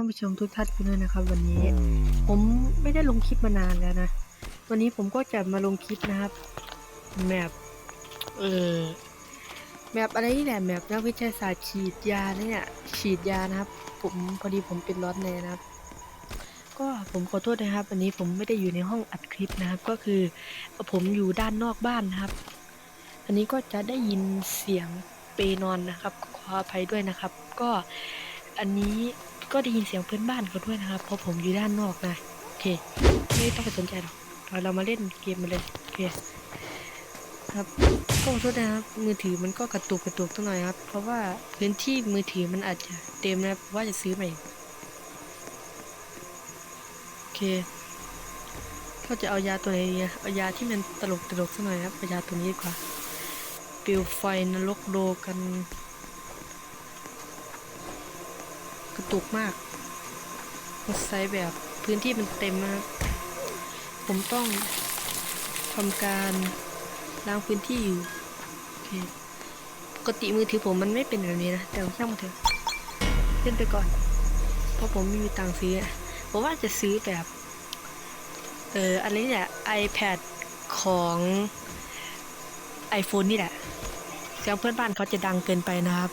านผู้ชมทุกท่านกันด้วยนะครับ วันนี้ ผมไม่ได้ลงคลิปมานานแล้วนะ วันนี้ผมก็จะมาลงคลิปนะครับแมปเออแมปอะไรนี่แหละแมปนักวิทยาศาสตร์ฉีดยาเนี่ยฉีดยานะครับ ผมพอดีผมเป็นร้อนในนะครับ ก็ผมขอโทษนะครับ วันนี้ผมไม่ได้อยู่ในห้องอัดคลิปนะครับ ก็คือผมอยู่ด้านนอกบ้านนะครับ อันนี้ก็จะได้ยินเสียงเปนอนนะครับขออภัยด้วยนะครับ ก็อันนี้ ก็ได้ยินเสียงเพื่อนบ้านเขาด้วยนะครับเพราะผมอยู่ด้านนอกนะโอเคไม่ต้องไปสนใจหรอกเราเรามาเล่นเกมมาเลยโอเคครับก็ขอโทษนะครับมือถือมันก็กระตุกกระตุกตั้งหน่อยครับ เพราะว่าพื้นที่มือถือมันอาจจะเต็มนะครับว่าจะซื้อใหม่โอเคก็จะเอายาตัวไหนดีเอายาที่มันตลกตลกสักหน่อยครับเอายาตัวนี้ดีกว่าปิวไฟนรกโดกัน ระตุกมากมันไซส์แบบพื้นที่มันเต็มนะครับผมต้องทำการล้างพื้นที่อยู่โอเคปกติมือถือผมมันไม่เป็นแบบนี้นะ แต่ว่าช่างมันเถอะเล่นไปก่อน เพราะผมไม่มีตังค์ซื้อผมว่าจะซื้อแบบ เอออะไรเนี่ย iPad ของ iPhone นี่แหละเสียงเพื่อนบ้านเขาจะดังเกินไปนะครับ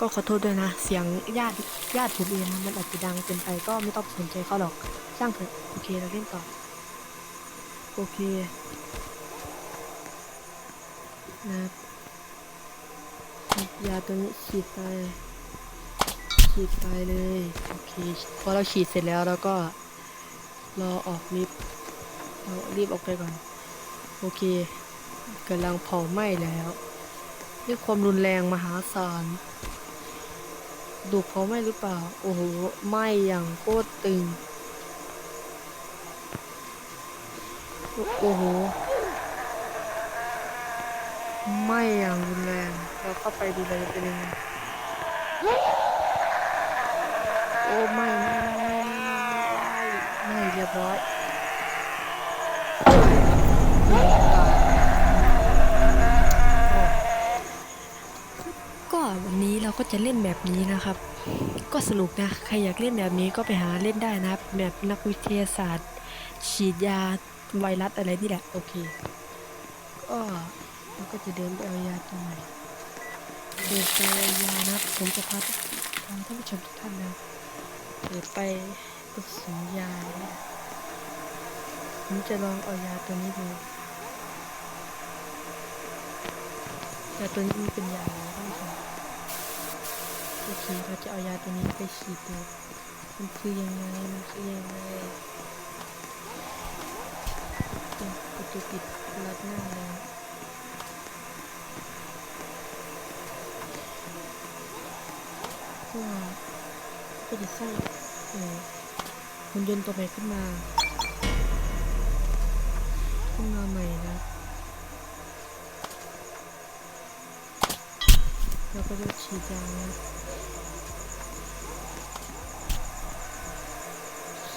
ก็ขอโทษด้วยนะ เสียงญาติญาติผมเองนะมันอาจจะดังเกินไปก็ไม่ต้องสนใจเขาหรอกช่างเถอะโอเคเราเล่นต่อโอเคนะยาตัวนี้ฉีดไปฉีดไปเลยโอเคพอเราฉีดเสร็จแล้วเราก็รอออกลิฟต์เรารีบออกไปก่อน โอเคกำลังเผาไหม้แล้วด้วยความรุนแรงมหาศาล ดูเขาไหม่หรือเปล่า โอ้โหไหม่อย่างโคตรตึง โอ้โหไหม่อย่างรุนแรง เราเข้าไปดูเลยเป็นยังไงโอ้ไม่ไม่ไม่ไม่ไม่เรียบร้อยตายโอ้ ก็วันนี้เราก็ จะเล่นแบบนี้นะครับ ก็สนุกนะ ใครอยากเล่นแบบนี้ก็ไปหาเล่นได้นะครับแบบนักวิทยาศาสตร์ ฉีดยาไวรัสอะไรนี่แหละ โอเค ก็เราก็จะเดินไปเอายาตัวใหม่เดินไปเอายานะผมจะพาทางท่านผู้ชมทุกท่านนะเดินไปผสมยาผมจะลองเอายาตัวนี้ดูยาตัวนี้มันเป็นยาอะไรท่านผู้ชม โอเคเราจะเอายาตัวนี้ไปฉีดดูมันคือยังไง มันคือยังไงเอ้ยประตูปิดรัดหน้าแล้วก็ก็จะสร้างเอ่อหุ่นยนต์ตัวใหม่ขึ้นมาขึ้นมาใหม่นะแล้วก็จะฉีดยานะ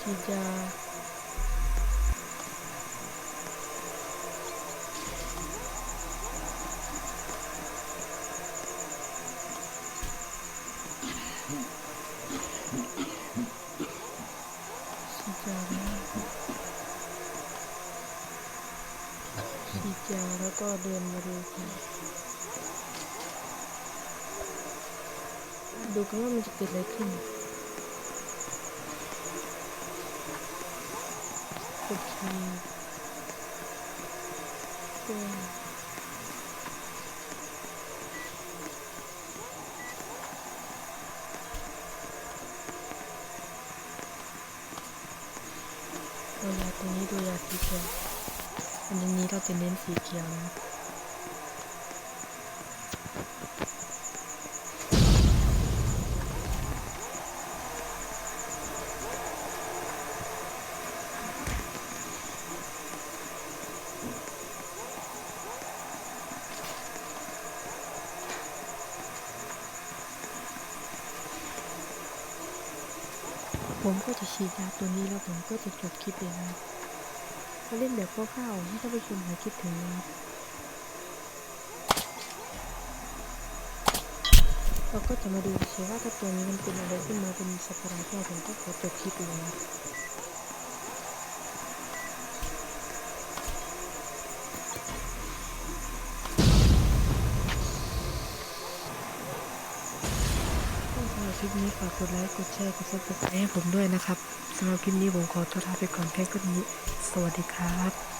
ฉีดยาฉีดยานะฉีดยาแล้วก็เดินมาดูกันดูกันว่ามันจะเกิดอะไรขึ้น โอเคก็เอายาตัวนี้ดูยาสีเขียวอันนี้เราจะเน้นสีเขียวนะ ผมก็จะฉีดยาตัวนี้แล้วผมก็จะจบคลิปเองนะครับมาเล่นแบบคร่าวๆให้ท่านผู้ชมหายคิดถึงนะครับเราก็จะมาดูเฉยว่าถ้าตัวนี้มันเป็นอะไรขึ้นมาเป็นสัตว์ประหลาดเนี่ยผมก็ขอจบคลิปเลยนะ คลิปนี้ฝากกดไลค์กดแชร์กดซับสไครต์ให้ผมด้วยนะครับสำหรับคลิปนี้ผมขอตัวลาไปก่อนเพียงเท่านี้ สวัสดีครับ